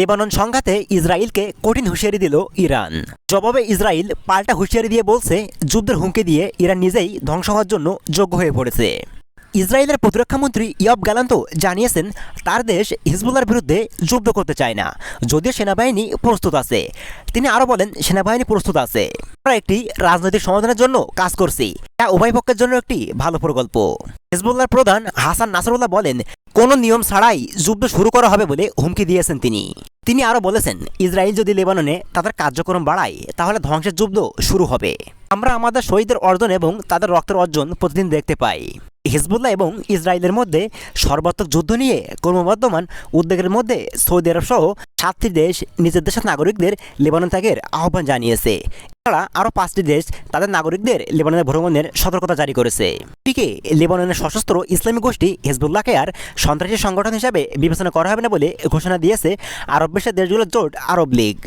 Lebanon সংঘাতে ইসরায়েলকে কঠিন হুঁশিয়ারি দিল ইরান। জবাবে ইসরায়েল পাল্টা হুঁশিয়ারি দিয়ে বলছে, যুদ্ধের হুমকি দিয়ে ইরান নিজেই ধ্বংস হওয়ার জন্য যোগ্য হয়ে পড়েছে। ইসরায়েলের প্রতিরক্ষামন্ত্রী ইয়ব গ্যালান্ত জানিয়েছেন, তার দেশ হিজবুল্লার বিরুদ্ধে যুদ্ধ করতে চায় না, যদিও সেনাবাহিনী প্রস্তুত আছে। তিনি আরও বলেন, সেনাবাহিনী প্রস্তুত আছে। আমরা একটি রাজনৈতিক সমাধানের জন্য কাজ করছি তা উভয় পক্ষের জন্য একটি ভালো প্রকল্প। হিজবুল্লাহর প্রধান হাসান নাসরুল্লাহ বলেন কোনো নিয়ম ছাড়াই যুদ্ধ শুরু করা হবে বলে হুমকি দিয়েছেন তিনি। তিনি আরও বলেছেন, ইসরায়েল যদি লেবাননে তাদের কার্যক্রম বাড়ায়, তাহলে ধ্বংসের যুদ্ধ শুরু হবে। আমরা আমাদের শহীদের অর্জন এবং তাদের রক্তের অর্জন প্রতিদিন দেখতে পাই। হিজবুল্লাহ এবং ইসরায়েলের মধ্যে সর্বাত্মক যুদ্ধ নিয়ে ক্রমবর্ধমান উদ্বেগের মধ্যে সৌদি আরব সহ সাতটি দেশ নিজের দেশের নাগরিকদের লেবানন ত্যাগের আহ্বান জানিয়েছে। এছাড়া আরও পাঁচটি দেশ তাদের নাগরিকদের লেবাননে ভ্রমণের সতর্কতা জারি করেছে। এদিকে লেবাননের সশস্ত্র ইসলামী গোষ্ঠী হিজবুল্লাহকে আর সন্ত্রাসী সংগঠন হিসাবে বিবেচনা করা হবে না বলে ঘোষণা দিয়েছে আরব বিশ্বের দেশগুলোর জোট আরব লীগ।